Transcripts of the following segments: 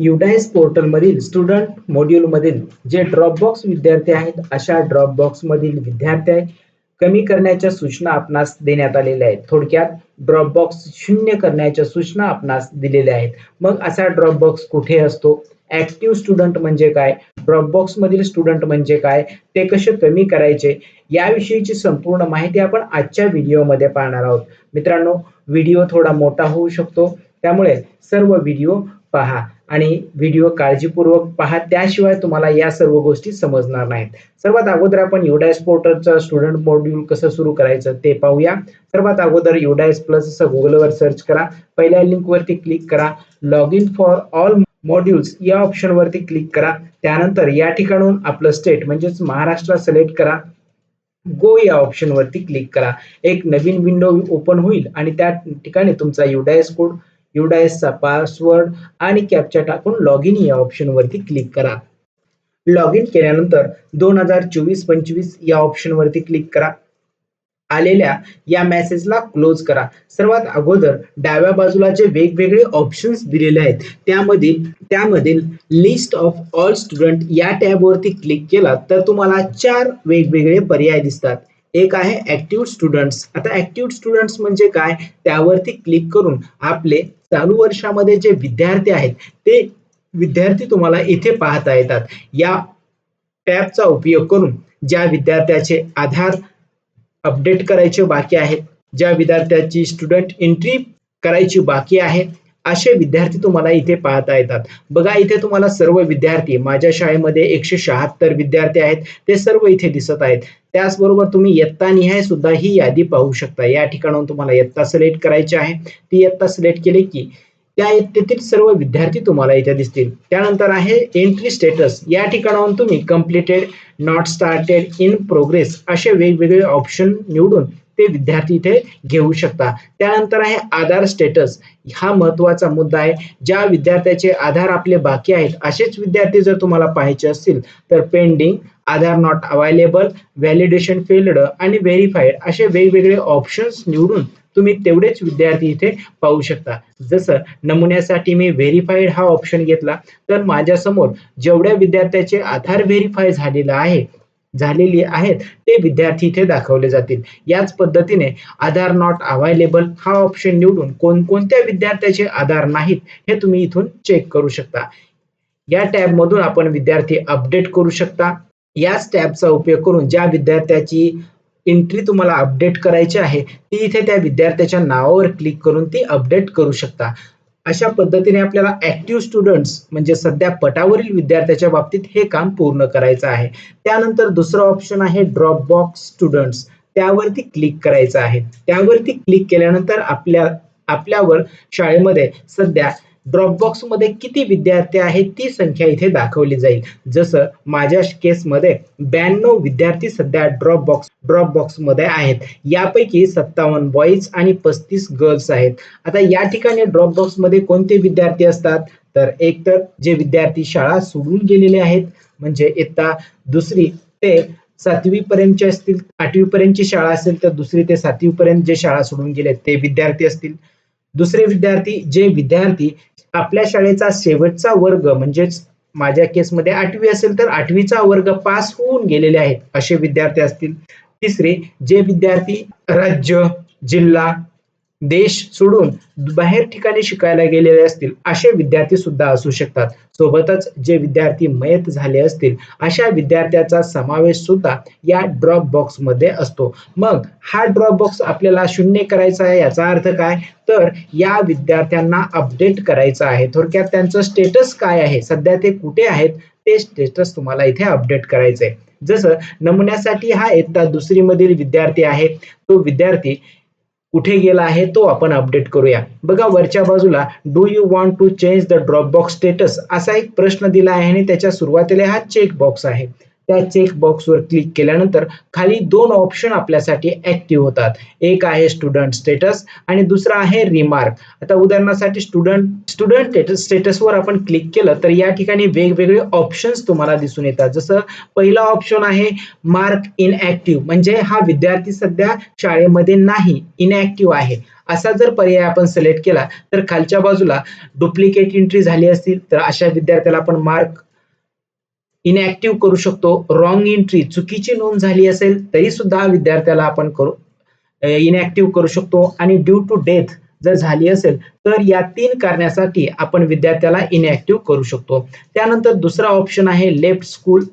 युडाइस पोर्टलमधील student मॉड्यूलमधील जे Dropbox विद्यार्थी आहेत अशा ड्रॉपबॉक्समधील विद्यार्थी कमी करण्याच्या सूचना आपणास देण्यात आलेल्या आहेत. थोडक्यात ड्रॉपबॉक्स शून्य करण्याच्या सूचना आपणास दिलेल्या आहेत. मग असा ड्रॉपबॉक्स कुठे असतो? ऍक्टिव्ह स्टुडंट म्हणजे काय? ड्रॉपबॉक्स मधील स्टुडंट म्हणजे काय? ते कसे कमी करायचे? याविषयीची संपूर्ण माहिती आपण आजच्या व्हिडिओमध्ये पाहणार आहोत. मित्रांनो व्हिडिओ थोडा मोठा होऊ शकतो. त्यामुळे सर्व व्हिडिओ पहा आणि व्हिडिओ काळजीपूर्वक पहा. त्याशिवाय तुम्हाला या सर्व गोष्टी समजणार नाहीत. सर्वात अगोदर आपण युडायस पोर्टलचं स्टुडंट मॉड्यूल कसं सुरू करायचं ते पाहूया. सर्वात अगोदर युडायस प्लस असं गुगलवर सर्च करा. पहिल्या लिंकवरती क्लिक करा. Log in for all modules या ऑप्शनवरती क्लिक करा. त्यानंतर या ठिकाणून आपलं स्टेट म्हणजेच महाराष्ट्र सिलेक्ट करा. गो या ऑप्शनवरती क्लिक करा. एक नवीन विंडो ओपन होईल आणि त्या ठिकाणी तुमचा युडायस कोड युडायसचा पासवर्ड आणि कॅप्चा टाकून लॉग इन या ऑप्शनवरती क्लिक करा. लॉग इन केल्यानंतर दोन हजार चोवीस पंचवीस या ऑप्शनवरती क्लिक करा. आलेल्या या मेसेजला क्लोज करा. सर्वात अगोदर डाव्या बाजूला जे वेगवेगळे ऑप्शन्स दिलेले आहेत त्यामधील त्यामधील लिस्ट ऑफ ऑल स्टुडंट या टॅबवरती क्लिक केला तर तुम्हाला चार वेगवेगळे पर्याय दिसतात. एक आहे ऍक्टिव्ह स्टुडंट्स आता ऍक्टिव्ह स्टुडंट्स म्हणजे काय? त्यावरती क्लिक करून आपले चालू वर्षामध्ये जे विद्यार्थी आहेत ते विद्यार्थी तुम्हाला इथे पाहता येतात. या टॅबचा उपयोग करून ज्या विद्यार्थ्याचे आधार अपडेट करायचे बाकी आहेत ज्या विद्यार्थ्याची स्टुडंट एंट्री करायची बाकी आहे असे विद्यार्थी तुम्हाला इथे पाहता येतात. बघा इथे तुम्हाला सर्व विद्यार्थी माझ्या शाळेमध्ये एकशे शहात्तर विद्यार्थी आहेत. ते सर्व इथे दिसत आहेत. त्याचबरोबर तुम्ही इयत्ता निहाय सुद्धा ही यादी पाहू शकता. या ठिकाणाहून तुम्हाला इयत्ता सिलेक्ट करायची आहे. ती इयत्ता सिलेक्ट केली की त्या इयत्तेतील सर्व विद्यार्थी तुम्हाला इथे दिसतील. त्यानंतर आहे एंट्री स्टेटस या ठिकाणाहून तुम्ही completed not started in progress असे वेगवेगळे ऑप्शन निवडून ते विद्यार्थी इथे घेऊ शकता. त्यानंतर आहे आधार स्टेटस हा महत्त्वाचा मुद्दा आहे. ज्या विद्यार्थ्याचे आधार आपले बाकी आहेत असेच विद्यार्थी जर तुम्हाला पाहायचे असतील तर pending Aadhaar not available validation failed आणि व्हेरीफाईड असे वेगवेगळे ऑप्शन्स निवडून तुम्ही तेवढेच विद्यार्थी इथे पाहू शकता. जसं नमुन्यासाठी मी व्हेरीफाईड हा ऑप्शन घेतला तर माझ्यासमोर जेवढ्या विद्यार्थ्याचे आधार व्हेरीफाय झालेलं आहे झालेली आहेत. ते विद्यार्थी इथे दाखवले जातील. याच पद्धतीने आधार नॉट अवायलेबल हा ऑप्शन निवडून कोणकोणत्या विद्यार्थ्याचे आधार नाहीत हे तुम्ही इथून चेक करू शकता. या टॅब मधून आपण विद्यार्थी अपडेट करू शकता. याच टॅबचा उपयोग करून ज्या विद्यार्थ्याची एंट्री तुम्हाला अपडेट करायची आहे ती इथे त्या विद्यार्थ्याच्या नावावर क्लिक करून ती अपडेट करू शकता. अशा पद्धतीने आपल्याला ऍक्टिव्ह स्टुडंट्स म्हणजे सध्या पटावरील विद्यार्थ्याच्या बाबतीत हे काम पूर्ण करायचं आहे. त्यानंतर दुसरं ऑप्शन आहे ड्रॉप बॉक्स स्टुडंट्स त्यावरती क्लिक करायचं आहे. त्यावरती क्लिक केल्यानंतर आपल्या आपल्यावर शाळेमध्ये सध्या ड्रॉपबॉक्समध्ये किती विद्यार्थी आहेत ती संख्या इथे दाखवली जाईल. जसं माझ्या केसमध्ये ब्याण्णव विद्यार्थी सध्या ड्रॉप बॉक्स ड्रॉपमध्ये आहेत. यापैकी सत्तावन्न बॉईज आणि पस्तीस गर्ल्स आहेत. आता या ठिकाणी ड्रॉपमध्ये कोणते विद्यार्थी असतात? तर एक तर जे विद्यार्थी शाळा सोडून गेलेले आहेत म्हणजे इयत्ता दुसरी ते सातवी पर्यंतचे असतील आठवी पर्यंतची शाळा असेल तर दुसरी ते सातवी पर्यंत जे शाळा सोडून गेले ते विद्यार्थी असतील. दुसरे विद्यार्थी जे विद्यार्थी आपल्या शाळेचा शेवटचा वर्ग म्हणजेच माझ्या केसमध्ये आठवी असेल तर आठवीचा वर्ग पास होऊन गेलेले आहेत असे विद्यार्थी असतील. तिसरे जे विद्यार्थी राज्य जिल्हा देश सोडून बाहेर ठिकाणी शिकायला गेलेले असतील असे विद्यार्थी सुद्धा असू शकतात. सोबतच जे विद्यार्थी मयत झाले असतील अशा विद्यार्थ्याचा समावेश सुद्धा या ड्रॉप बॉक्समध्ये असतो. मग हा ड्रॉप बॉक्स आपल्याला शून्य करायचा आहे याचा अर्थ काय? तर या विद्यार्थ्यांना अपडेट करायचं आहे. थोडक्यात त्यांचं स्टेटस काय आहे? सध्या ते कुठे आहेत? ते स्टेटस तुम्हाला इथे अपडेट करायचंय. जसं नमुन्यासाठी हा इयत्ता दुसरीमधील विद्यार्थी आहे. तो विद्यार्थी कुठे गेला आहे तो आपण अपडेट करूया. बघा वरच्या बाजूला do you want to change the drop box status असा एक प्रश्न दिला आहे आणि त्याच्या सुरुवातीला हा चेक बॉक्स आहे. त्या चेक बॉक्सवर क्लिक केल्यानंतर खाली दोन ऑप्शन आपल्यासाठी ऍक्टिव्ह होतात. एक आहे स्टुडंट स्टेटस आणि दुसरा आहे रिमार्क आता उदाहरणासाठी स्टुडंट स्टुडंट स्टेटसवर आपण क्लिक केलं तर या ठिकाणी वेगवेगळे ऑप्शन्स तुम्हाला दिसून येतात. जसं पहिला ऑप्शन आहे मार्क इनऍक्टिव्ह म्हणजे हा विद्यार्थी सध्या शाळेमध्ये नाही इनऍक्टिव्ह आहे. असा जर पर्याय आपण सिलेक्ट केला तर खालच्या बाजूला डुप्लिकेट एंट्री झाली असतील तर अशा विद्यार्थ्याला आपण मार्क इनॅक्टिव्ह करू शकतो रॉंग एंट्री चुकीची नोंद झाली असेल तरी सुद्धा विद्यार्थ्याला आपण करू इनॅक्टिव्ह करू शकतो. आणि ड्यू टू डेथ जर झाली असेल तर या तीन कारणासाठी आपण विद्यार्थ्याला इनॅक्टिव्ह करू शकतो. त्यानंतर दुसरा ऑप्शन आहे left school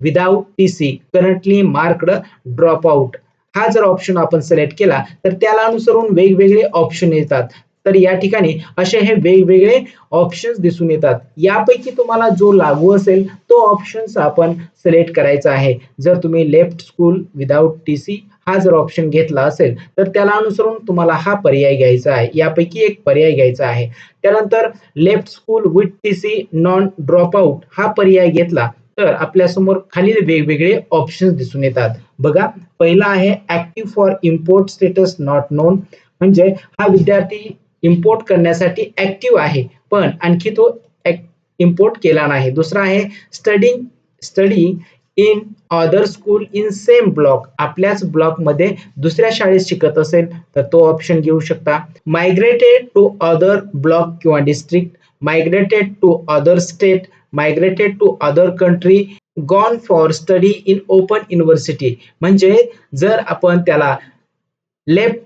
without T C currently marked drop out हा जर ऑप्शन आपण सिलेक्ट केला तर त्याला अनुसरून वेगवेगळे ऑप्शन येतात. तर या ठिकाणी असे हे वेगवेगळे ऑप्शन्स दिसून येतात. यापैकी तुम्हाला जो लागू असेल तो ऑप्शन्स आपण सिलेक्ट करायचा आहे. जर तुम्ही left school without T C हा जर ऑप्शन घेतला असेल तर त्याला अनुसरून तुम्हाला हा पर्याय घ्यायचा आहे. यापैकी एक पर्याय घ्यायचा आहे. त्यानंतर left school with T C non drop out हा पर्याय घेतला तर आपल्यासमोर खालील वेगवेगळे ऑप्शन्स दिसून येतात. बघा पहिला आहे active for import status not known म्हणजे हा विद्यार्थी इम्पोर्ट करण्यासाठी ऍक्टिव्ह आहे. पण आणखी तो इम्पोर्ट केला नाही. दुसरा आहे study study in other school in same block आपल्याच ब्लॉकमध्ये दुसऱ्या शाळेत शिकत असेल तर तो ऑप्शन घेऊ शकता. मायग्रेटेड टू अदर ब्लॉक किंवा district migrated to other state migrated to other country gone for study in open university म्हणजे जर आपण त्याला left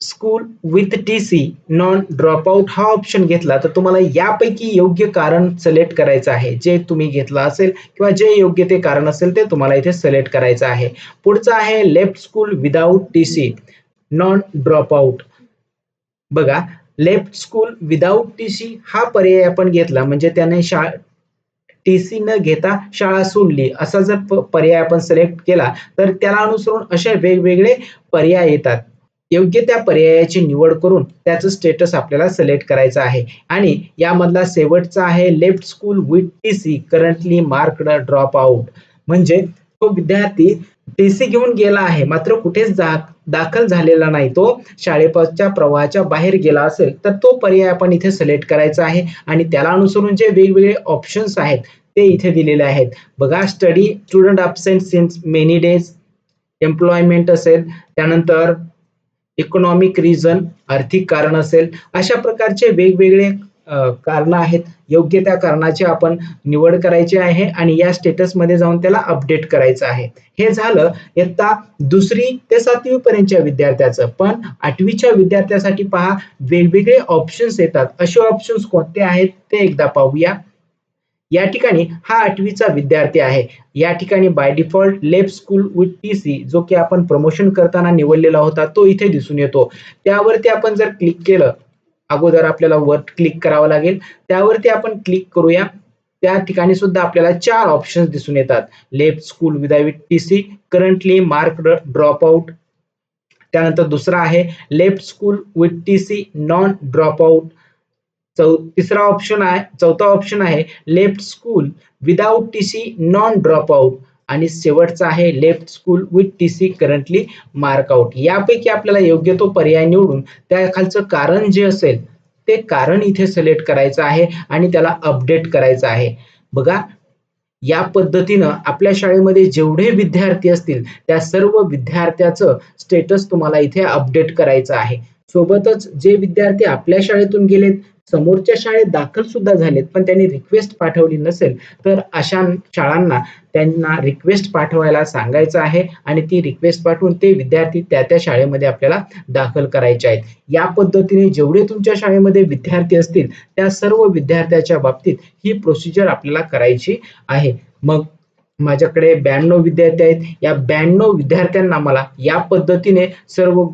school with T C non dropout हा ऑप्शन घेतला तर तुम्हाला यापैकी योग्य कारण सिलेक्ट करायचं आहे. जे तुम्ही घेतलं असेल किंवा जे योग्य ते कारण असेल ते तुम्हाला इथे सिलेक्ट करायचं आहे. पुढचं आहे left school without T C non dropout बघा left school without T C हा पर्याय आपण घेतला म्हणजे त्याने शा टी सी न घेता शाळा सोडली. असा जर पर्याय आपण सिलेक्ट केला तर त्याला अनुसरून असे वेगवेगळे पर्याय येतात. योग्य त्या पर्यायाची निवड करून त्याचं स्टेटस आपल्याला सिलेक्ट करायचं आहे. आणि यामधला शेवटचा आहे left school with T C currently marked drop out म्हणजे तो विद्यार्थी टी सी घेऊन गेला आहे. मात्र कुठेच दाखल झालेला नाही. तो शाळेच्या प्रवाहाच्या बाहेर गेला असेल तर तो पर्याय आपण इथे सिलेक्ट करायचा आहे. आणि त्याला अनुसरून जे वेगवेगळे ऑप्शन्स आहेत ते इथे दिलेले आहेत. बघा study student absent since many days employment असेल त्यानंतर इकॉनॉमिक रिझन आर्थिक कारण असेल अशा प्रकारचे वेगवेगळे कारण आहेत. योग्य त्या कारणाची आपण निवड करायची आहे आणि या स्टेटसमध्ये जाऊन त्याला अपडेट करायचं आहे. हे झालं इयत्ता दुसरी ते सातवी पर्यंतच्या विद्यार्थ्याचं. पण आठवीच्या विद्यार्थ्यासाठी पहा वेगवेगळे ऑप्शन्स येतात. असे ऑप्शन्स कोणते आहेत ते एकदा पाहूया. या ठिकाणी हा आठवीचा विद्यार्थी आहे. या ठिकाणी by default left school with T C जो की आपण प्रमोशन करताना निवडलेला होता तो इथे दिसून येतो. त्यावरती आपण जर क्लिक केलं अगोदर आपल्याला वर क्लिक करावं लागेल. त्यावरती आपण क्लिक करूया. त्या ठिकाणी सुद्धा आपल्याला चार ऑप्शन दिसून येतात. Left school without T C currently mark drop out त्यानंतर दुसरा आहे left school with T C non drop out चौ तिसरा ऑप्शन आहे चौथा ऑप्शन आहे left school without T C non drop out आणि शेवटचा आहे left school with T C currently mark out यापैकी आपल्याला योग्य तो पर्याय निवडून त्या खालचं कारण जे असेल ते कारण इथे सिलेक्ट करायचं आहे आणि त्याला अपडेट करायचं आहे. बघा या पद्धतीनं आपल्या शाळेमध्ये जेवढे विद्यार्थी असतील त्या सर्व विद्यार्थ्याचं स्टेटस तुम्हाला इथे अपडेट करायचं आहे. सोबतच जे विद्यार्थी आपल्या शाळेतून गेलेत समोरच्या शाळेत दाखल सुद्धा झालेत पण त्यांनी रिक्वेस्ट पाठवली नसेल तर अशा शाळांना त्यांना रिक्वेस्ट पाठवायला सांगायचं आहे आणि ती रिक्वेस्ट पाठवून ते विद्यार्थी त्या त्या शाळेमध्ये आपल्याला दाखल करायचे आहेत. या पद्धतीने जेवढे तुमच्या शाळेमध्ये विद्यार्थी असतील त्या सर्व विद्यार्थ्याच्या बाबतीत ही प्रोसिजर आपल्याला करायची आहे. मग माझ्याकडे ब्याण्णव विद्यार्थी आहेत. या ब्याण्णव विद्यार्थ्यांना मला या पद्धतीने सर्व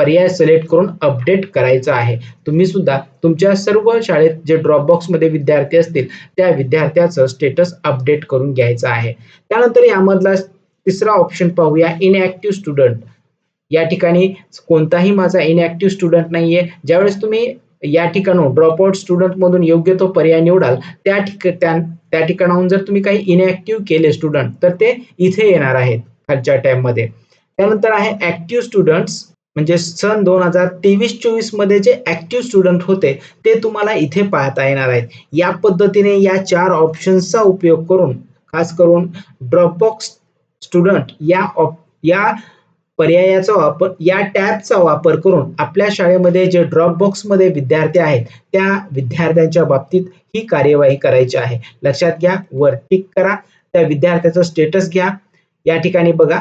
पर्याय सिलेक्ट करून अपडेट करायचा आहे. तुम्ही सुद्धा तुमच्या सर्व शाळेत जे ड्रॉपबॉक्समध्ये विद्यार्थी असतील त्या विद्यार्थ्याचं स्टेटस अपडेट करून घ्यायचं आहे. त्यानंतर यामधला तिसरा ऑप्शन पाहूया इनऍक्टिव्ह स्टुडंट या ठिकाणी कोणताही माझा इनऍक्टिव्ह स्टुडंट नाहीये. ज्यावेळेस तुम्ही या ठिकाणून ड्रॉपआउट स्टुडंट मधून योग्य तो पर्याय निवडाल त्या ठिक त्या ठिकाणाहून जर तुम्ही काही इनऍक्टिव्ह केले स्टुडंट तर ते इथे येणार आहेत खालच्या टॅब त्यानंतर आहे ऍक्टिव्ह स्टुडंट्स म्हणजे सन दोन हजार तेवीस चोवीसमध्ये जे ऍक्टिव्ह स्टुडंट होते ते तुम्हाला इथे पाहता येणार आहेत. या पद्धतीने या चार ऑप्शन्सचा उपयोग करून खास करून ड्रॉपबॉक्स स्टुडंट या ऑप या पर्यायाचा वापर या टॅबचा वापर करून आपल्या शाळेमध्ये जे ड्रॉपबॉक्समध्ये विद्यार्थी आहेत त्या विद्यार्थ्यांच्या बाबतीत ही कार्यवाही करायची आहे. लक्षात घ्या वर टिक करा त्या विद्यार्थ्याचं स्टेटस घ्या. या ठिकाणी बघा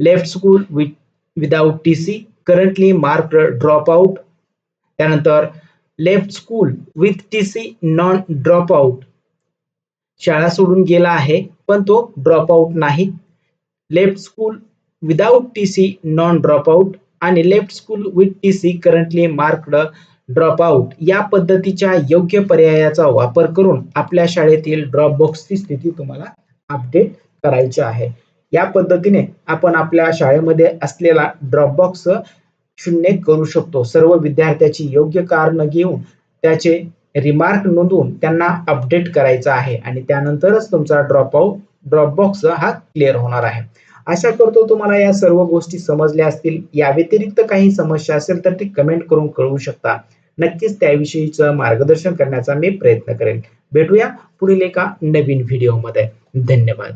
left school with without T C currently mark drop out त्यानंतर left school with T C non dropout शाळा सोडून गेला आहे पण तो ड्रॉपआउट नाही. Left school without T C non dropout आणि left school with T C currently marked dropout या पद्धतीच्या योग्य पर्यायाचा वापर करून आपल्या शाळेतील ड्रॉप बॉक्सची स्थिती तुम्हाला अपडेट करायची आहे. या पद्धतीने आपण आपल्या शाळेमध्ये असलेला ड्रॉप बॉक्स शून्य करू शकतो. सर्व विद्यार्थ्याची योग्य कारण घेऊन त्याचे रिमार्क नोंदवून त्यांना अपडेट करायचा आहे आणि त्यानंतरच तुमचा ड्रॉप आउट ड्रॉप बॉक्स हा क्लिअर होणार आहे. आशा करतो तुम्हाला या सर्व गोष्टी समजल्या असतील. या व्यतिरिक्त काही समस्या असेल तर ती कमेंट करून कळवू शकता. नक्कीच त्याविषयीचं मार्गदर्शन करण्याचा मी प्रयत्न करेन. भेटूया पुढील एका नवीन व्हिडिओमध्ये धन्यवाद.